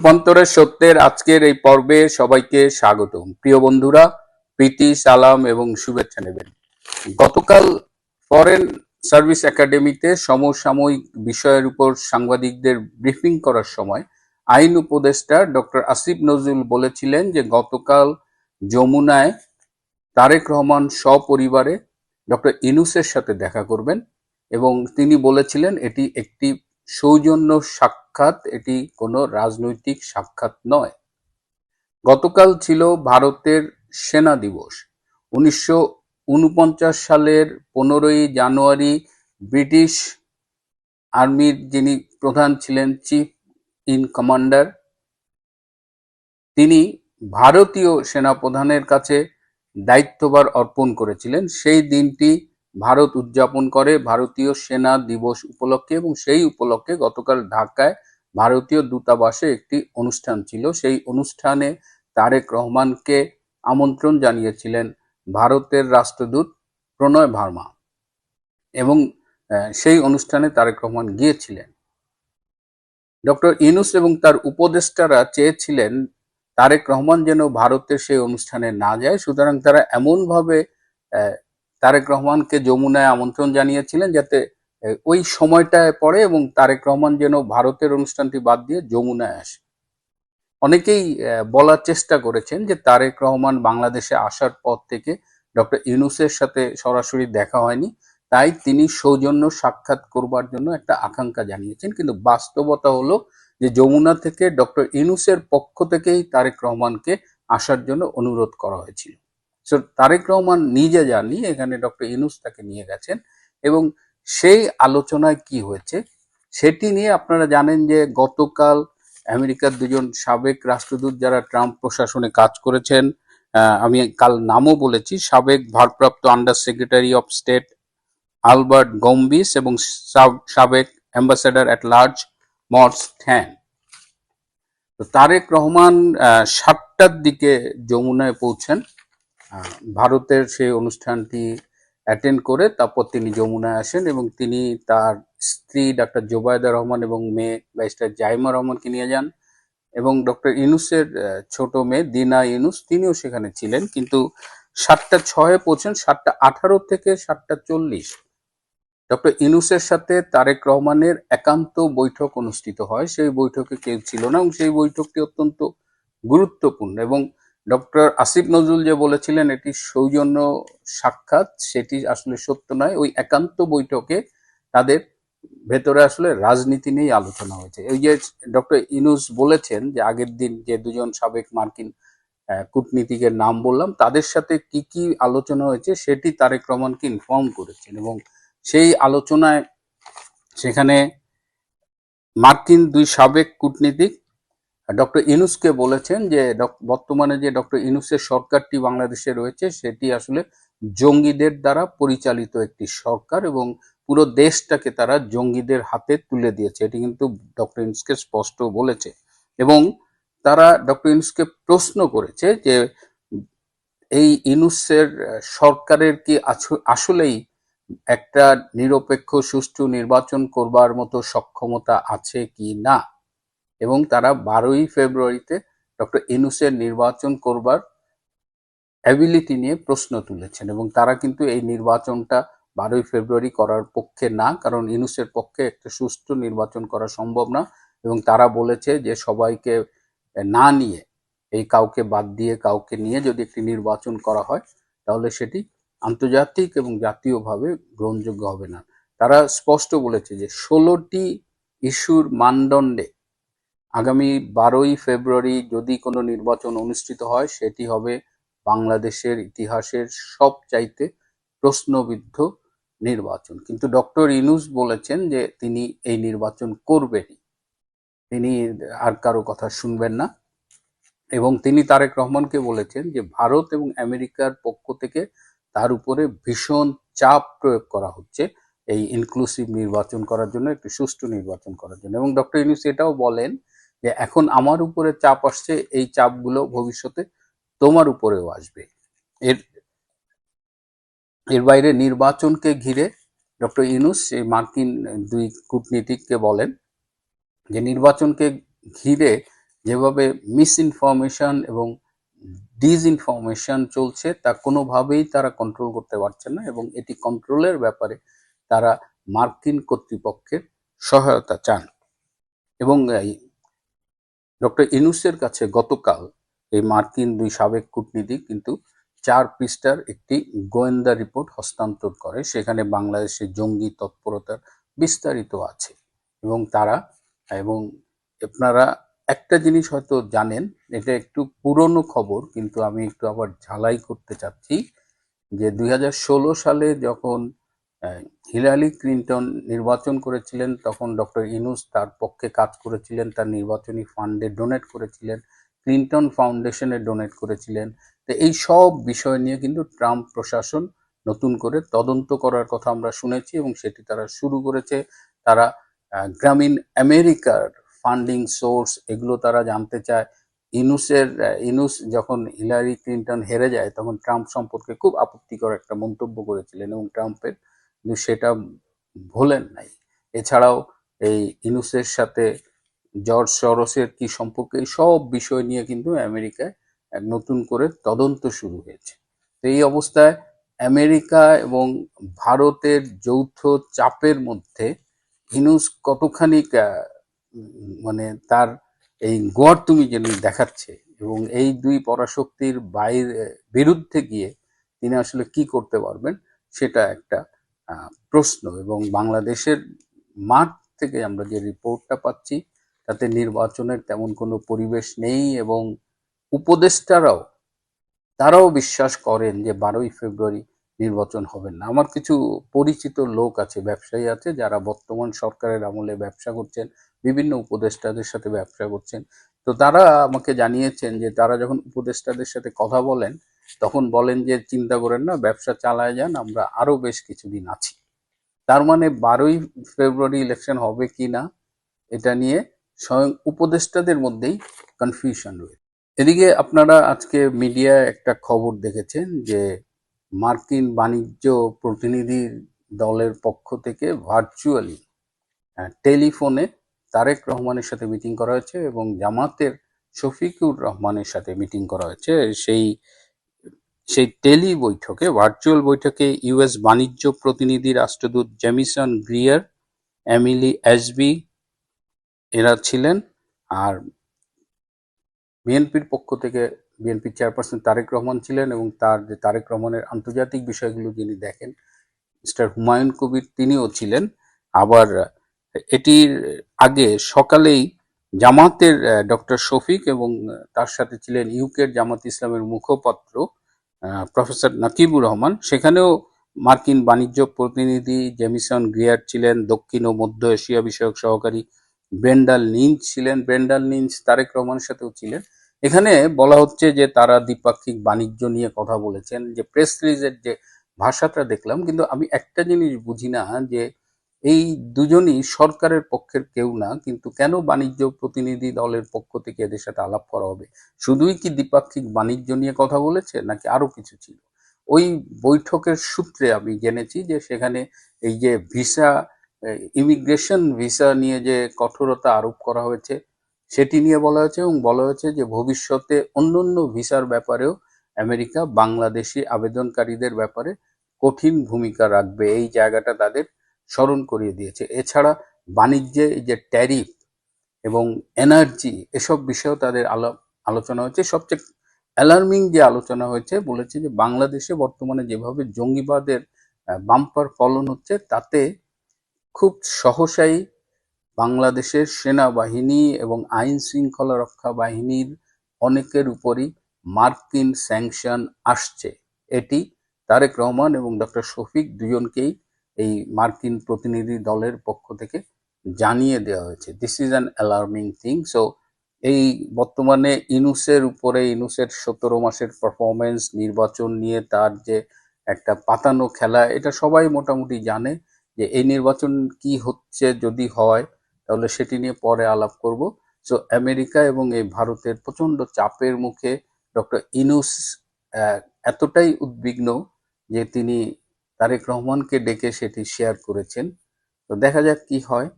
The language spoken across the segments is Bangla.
রূপান্তরের সত্যের আজকের এই পর্বে সবাইকে স্বাগতম। প্রিয় বন্ধুরা, প্রীতি, সালাম এবং শুভেচ্ছা নেবেন। গতকাল ফরেন সার্ভিস একাডেমিতে সমসাময়িক বিষয়ের উপর সাংবাদিকদের ব্রিফিং করার সময় আইন উপদেষ্টা ডক্টর আসিফ নজরুল বলেছিলেন যে গতকাল যমুনায় তারেক রহমান সপরিবারে ডক্টর ইনুসের সাথে দেখা করবেন এবং তিনি বলেছিলেন এটি একটি সৌজন্য সাক্ষাৎ এটি কোনো রাজনৈতিক সাক্ষাৎ নয়। গতকাল ছিল ভারতের সেনা দিবস। উনিশশো উনপঞ্চাশ সালের পনেরোই জানুয়ারি ব্রিটিশ আর্মির যিনি প্রধান ছিলেন, চিফ ইন কমান্ডার, তিনি ভারতীয় সেনাপ্রধানের কাছে দায়িত্বভার অর্পণ করেছিলেন। সেই দিনটি ভারত উদযাপন করে ভারতীয় সেনা দিবস উপলক্ষে এবং সেই উপলক্ষে গতকাল ঢাকায় ভারতীয় দূতাবাসে একটি অনুষ্ঠান ছিল। সেই অনুষ্ঠানে তারেক রহমানকে আমন্ত্রণ জানিয়েছিলেন ভারতের রাষ্ট্রদূত প্রণয় ভার্মা এবং সেই অনুষ্ঠানে তারেক রহমান গিয়েছিলেন। ডক্টর ইনুস এবং তার উপদেষ্টারা চেয়েছিলেন তারেক রহমান যেন ভারতের সেই অনুষ্ঠানে না যায়, সুতরাং তারা এমনভাবে তারেক রহমানকে যমুনায় আমন্ত্রণ জানিয়েছিলেন যাতে ওই সময়টায় পড়ে এবং তারেক রহমান যেন ভারতের অনুষ্ঠানটি বাদ দিয়ে যমুনায় আসে। অনেকেই বলার চেষ্টা করেছেন যে তারেক রহমান বাংলাদেশে আসার পর থেকে ডক্টর ইউনুসের সাথে সরাসরি দেখা হয়নি। তাই তিনি সৌজন্য সাক্ষাৎ করবার জন্য একটা আকাঙ্ক্ষা জানিয়েছেন। কিন্তু বাস্তবতা হলো যে যমুনা থেকে ডক্টর ইউনুসের পক্ষ থেকেই তারেক রহমানকে আসার জন্য অনুরোধ করা হয়েছিল। সো তারেক রহমান নিজে যাননি এখানে ডক্টর ইনুস তাকে নিয়ে গেছেন এবং সেই আলোচনায় কি হয়েছে সেটি নিয়ে আপনারা জানেন যে গতকাল আমেরিকার দুজন সাবেক রাষ্ট্রদূত যারা ট্রাম্প প্রশাসনে কাজ করেছেন আমি কাল নামও বলেছি, সাবেক ভারপ্রাপ্ত under secretary of state Albert Gombis এবং সাব- সাবেক ambassador at large Morse Tan তো তারেক রহমান সাতটার দিকে যমুনায় পৌঁছেন। ভারতের সেই অনুষ্ঠানটি অ্যাটেন্ড করে তারপর তিনি যমুনায় আসেন এবং তিনি তার স্ত্রী ডাক্তার জোবায়দা রহমান এবং মেয়ে ব্যারিস্টার জাইমা রহমানকে নিয়ে যান এবং ডক্টর ইনুসের ছোট মেয়ে দিনা ইনুস তিনিও সেখানে ছিলেন। কিন্তু সাতটা ছয়ে পৌঁছেন, সাতটা আঠারো থেকে সাতটা চল্লিশ। ডক্টর ইনুসের সাথে তারেক রহমানের একান্ত বৈঠক অনুষ্ঠিত হয়। সেই বৈঠকে কেউ ছিল না এবং সেই বৈঠকটি অত্যন্ত গুরুত্বপূর্ণ এবং ডক্টর আসিফ নজরুল যে বলেছিলেন এটি সৌজন্য সাক্ষাৎ, সেটি আসলে সত্য নয়। ওই একান্ত বৈঠকে তাদের ভেতরে আসলে রাজনীতি নিয়েই আলোচনা হয়েছে। এই যে ডক্টর ইনুস বলেছেন যে, আগের দিন যে দুজন সাবেক মার্কিন কূটনীতিকের নাম বললাম, তাদের সাথে কি কি আলোচনা হয়েছে সেটি তারেক রহমানকে ইনফর্ম করেছেন এবং সেই আলোচনায় সেখানে মার্কিন দুই সাবেক কূটনীতিক ডক্টর ইনুসকে বলেছেন যে বর্তমানে যে ডক্টর ইনুসের সরকারটি বাংলাদেশে রয়েছে, সেটি আসলে জঙ্গিদের দ্বারা পরিচালিত একটি সরকার এবং পুরো দেশটাকে তারা জঙ্গিদের হাতে তুলে দিয়েছে। এটি কিন্তু ডক্টর ইনুসকে স্পষ্ট বলেছে এবং তারা ডক্টর ইনুসকে প্রশ্ন করেছে যে এই ইনুসের সরকারের কি আসলেই একটা নিরপেক্ষ, সুষ্ঠু নির্বাচন করবার মতো সক্ষমতা আছে কি না? এবং তারা বারোই ফেব্রুয়ারিতে ডক্টর এনুসের নির্বাচন করবার অ্যাবিলিটি নিয়ে প্রশ্ন তুলেছেন এবং তারা কিন্তু এই নির্বাচনটা বারোই ফেব্রুয়ারি করার পক্ষে না, কারণ ইনুসের পক্ষে একটা সুষ্ঠু নির্বাচন করা সম্ভব না এবং তারা বলেছে যে সবাইকে না নিয়ে, এই কাউকে বাদ দিয়ে কাউকে নিয়ে যদি একটি নির্বাচন করা হয়, তাহলে সেটি আন্তর্জাতিক এবং জাতীয়ভাবে গ্রহণযোগ্য হবে না। তারা স্পষ্ট বলেছে যে ষোলোটি ইস্যুর মানদণ্ডে আগামী বারোই ফেব্রুয়ারি যদি কোনো নির্বাচন অনুষ্ঠিত হয়, সেটি হবে বাংলাদেশের ইতিহাসের সবচাইতে প্রশ্নবিদ্ধ নির্বাচন। কিন্তু ডক্টর ইনুস বলেছেন যে তিনি এই নির্বাচন করবেনই। তিনি আর কারও কথা শুনবেন না। এবং তিনি তারেক রহমানকে বলেছেন যে ভারত এবং আমেরিকার পক্ষ থেকে তার উপরে ভীষণ চাপ প্রয়োগ করা হচ্ছে এই ইনক্লুসিভ নির্বাচন করার জন্য, একটি সুষ্ঠু নির্বাচন করার জন্য। এবং ডক্টর ইউনুস এটাও বলেন যে এখন আমার উপরে চাপ আসছে, এই চাপগুলো ভবিষ্যতে তোমার উপরেও আসবে। এর এর বাইরে নির্বাচনকে ঘিরে ডক্টর ইউনুস এই মার্কিন দুই কূটনীতিককে বলেন যে নির্বাচনকে ঘিরে যেভাবে মিস ইনফরমেশন এবং ডিসইনফরমেশন চলছে, তা কোনোভাবেই তারা কন্ট্রোল করতে পারছে না এবং এটি কন্ট্রোলের ব্যাপারে তারা মার্কিন কর্তৃপক্ষের সহায়তা চান। এবং ডক্টর ইনুসের কাছে গতকাল এই মার্কিন দুই সাবেক কূটনীতিক কিন্তু চার পৃষ্ঠার একটি গোয়েন্দা রিপোর্ট হস্তান্তর করে। সেখানে বাংলাদেশের জঙ্গি তৎপরতার বিস্তারিত আছে এবং তারা এবং আপনারা একটা জিনিস হয়তো জানেন, এটা একটু পুরনো খবর, কিন্তু আমি একটু আবার ঝালাই করতে চাচ্ছি যে দুই হাজার ষোলো সালে যখন হিলারি ক্লিন্টন নির্বাচন করেছিলেন, তখন ডক্টর ইনুস তার পক্ষে কাজ করেছিলেন, তার নির্বাচনী ফান্ডে ডোনেট করেছিলেন, ক্লিন্টন ফাউন্ডেশনে ডোনেট করেছিলেন। তো এই সব বিষয় নিয়ে কিন্তু ট্রাম্প প্রশাসন নতুন করে তদন্ত করার কথা আমরা শুনেছি এবং সেটি তারা শুরু করেছে। তারা গ্রামীণ আমেরিকার ফান্ডিং সোর্স এগুলো তারা জানতে চায়। ইনুসের ইনুস যখন হিলারি ক্লিন্টন হেরে যায়, তখন ট্রাম্প সম্পর্কে খুব আপত্তিকর একটা মন্তব্য করেছিলেন এবং ট্রাম্পের কিন্তু সেটা ভোলেন নাই। এছাড়াও এই ইনুসের সাথে জর্জ সরসের কি সম্পর্কে সব বিষয় নিয়ে কিন্তু আমেরিকায় এক নতুন করে তদন্ত শুরু হয়েছে। তো এই অবস্থায় আমেরিকা এবং ভারতের যৌথ চাপের মধ্যে ইনুস কতখানি মানে তার এই গড় তুমি যেন দেখাচ্ছে এবং এই দুই পরাশক্তির বাইরে, বিরুদ্ধে গিয়ে তিনি আসলে কি করতে পারবেন, সেটা একটা প্রশ্ন এবং বাংলাদেশের মাঠ থেকে আমরা যে রিপোর্টটা পাচ্ছি, তাতে নির্বাচনের তেমন কোনো পরিবেশ নেই এবং উপদেষ্টারাও, তারাও বিশ্বাস করেন যে বারোই ফেব্রুয়ারি নির্বাচন হবে না। আমার কিছু পরিচিত লোক আছে, ব্যবসায়ী আছে, যারা বর্তমান সরকারের আমলে ব্যবসা করছেন, বিভিন্ন উপদেষ্টাদের সাথে ব্যবসা করছেন। তো তারা আমাকে জানিয়েছেন যে তারা যখন উপদেষ্টাদের সাথে কথা বলেন তখন বলেন যে, চিন্তা করেন না, ব্যবসা চালায় যান, আমরা আরও বেশ কিছুদিন আছি। তার মানে বারোই ফেব্রুয়ারি ইলেকশন হবে কি না, এটা নিয়ে স্বয়ং উপদেষ্টাদের মধ্যেই কনফিউশন রয়েছে। এদিকে আপনারা আজকে মিডিয়ায় একটা খবর দেখেছেন যে, মার্কিন বাণিজ্য প্রতিনিধি দলের পক্ষ থেকে ভার্চুয়ালি টেলিফোনে তারেক রহমানের সাথে মিটিং করা হয়েছে এবং জামাতের শফিকুর রহমানের সাথে মিটিং করা হয়েছে। সেই সেই টেলি বৈঠকে, ভার্চুয়াল বৈঠকে ইউএস বাণিজ্য প্রতিনিধি রাষ্ট্রদূত জেমিসন গ্রিয়ার, এমিলি এসবি এরা ছিলেন আর বিএনপির পক্ষ থেকে বিএনপির চেয়ারপারসন তারেক রহমান ছিলেন এবং তার যে তারেক রহমানের আন্তর্জাতিক বিষয়গুলো যিনি দেখেন, মিস্টার হুমায়ুন কবির তিনিও ছিলেন। আবার এটির আগে সকালেই জামাতের ডক্টর শফিক এবং তার সাথে ছিলেন ইউকের জামাত ইসলামের মুখপাত্র প্রফেসর নাকিবুর রহমান। সেখানেও মার্কিন বাণিজ্য প্রতিনিধি জেমিসন গ্রিয়ার ছিলেন, দক্ষিণ ও মধ্য এশিয়া বিষয়ক সহকারী ব্রেন্ডাল নিঞ্চ ছিলেন, ব্রেন্ডাল নিঞ্চ তারেক রহমানের সাথেও ছিলেন। এখানে বলা হচ্ছে যে তারা দ্বিপাক্ষিক বাণিজ্য নিয়ে কথা বলেছেন, যে প্রেস রিলিজের যে ভাষাটা দেখলাম, কিন্তু আমি একটা জিনিস বুঝি না যে এই দুজনই সরকারের পক্ষের কেউ না, কিন্তু কেন বাণিজ্য প্রতিনিধি দলের পক্ষ থেকে এদের সাথে আলাপ করা হবে? শুধুই কি দ্বিপাক্ষিক বাণিজ্য নিয়ে কথা বলেছে, নাকি আরও কিছু ছিল? ওই বৈঠকের সূত্রে আমি জেনেছি যে সেখানে এই যে ভিসা ইমিগ্রেশন ভিসা নিয়ে যে কঠোরতা আরোপ করা হয়েছে, সেটি নিয়ে বলা হয়েছে এবং বলা হয়েছে যে ভবিষ্যতে অন্যান্য ভিসার ব্যাপারেও আমেরিকা বাংলাদেশি আবেদনকারীদের ব্যাপারে কঠিন ভূমিকা রাখবে। এই জায়গাটা তাদের স্মরণ করিয়ে দিয়েছে। এছাড়া বাণিজ্যে যে ট্যারিফ এবং এনার্জি, এসব বিষয়েও তাদের আলো, আলোচনা হয়েছে। সবচেয়ে অ্যালার্মিং যে আলোচনা হয়েছে, বলেছে যে বাংলাদেশে বর্তমানে যেভাবে জঙ্গিবাদের বাম্পার ফলন হচ্ছে, তাতে খুব সহসাই বাংলাদেশের সেনাবাহিনী এবং আইন শৃঙ্খলা রক্ষা বাহিনীর অনেকের উপরই মার্কিন স্যাংশন আসছে। এটি তারেক রহমান এবং ডক্টর শফিক দুজনকেই এই মার্কিন প্রতিনিধি দলের পক্ষ থেকে জানিয়ে দেওয়া হয়েছে। This is an alarming thing so এই বর্তমানে ইনুসের উপরে, ইনুসের সতেরো মাসের পারফরমেন্স নির্বাচন নিয়ে তার যে একটা পাতানো খেলা, এটা সবাই মোটামুটি জানে যে এই নির্বাচন কি হচ্ছে, যদি হয়, তাহলে সেটি নিয়ে পরে আলাপ করব। সো আমেরিকা এবং এই ভারতের প্রচণ্ড চাপের মুখে ডক্টর ইনুস এতটাই উদ্বিগ্ন যে তিনি তারেক রহমানকে ডেকে সেটি শেয়ার করেছেন। তো দেখা যাক কি হয়।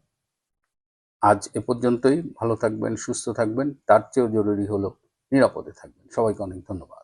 আজ এ পর্যন্তই। ভালো থাকবেন, সুস্থ থাকবেন। তার চেয়েও জরুরি হলো নিরাপদে থাকবেন। সবাইকে অনেক ধন্যবাদ।